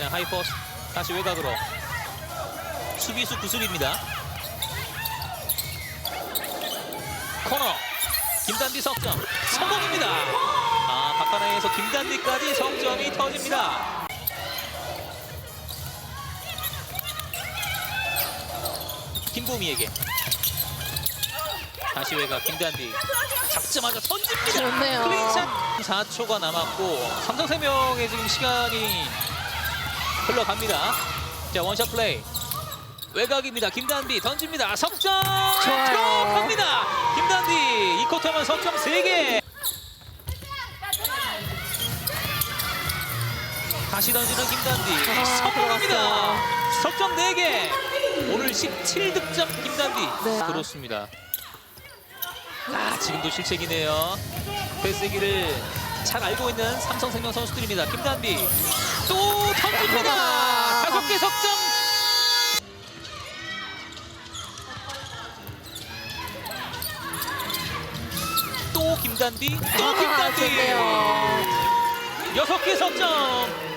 자, 하이퍼스 다시 외곽으로 수비수 구슬입니다. 코너 김단비 석점 성공입니다. 아 박하나에서 김단비까지 석점이 터집니다. 김보미에게 다시 외곽 김단비 잡자마자 던집니다. 좋네요. 클린샷 4초가 남았고 삼성생명의 지금 시간이 흘러갑니다. 자 원샷 플레이 외곽입니다. 김단비 던집니다. 석점. 들어갑니다. 김단비 이 쿼터만 석점 3개. 다시 던지는 김단비 아, 성공합니다. 석점 4개. 오늘 17득점 김단비. 네. 그렇습니다. 아, 지금도 실책이네요. 패스기를 잘 알고 있는 삼성생명 선수들입니다. 김단비 또 던집니다. 아. 다섯 개 석점. 또 김단비, 또 아, 김단비. 여섯 개 석점.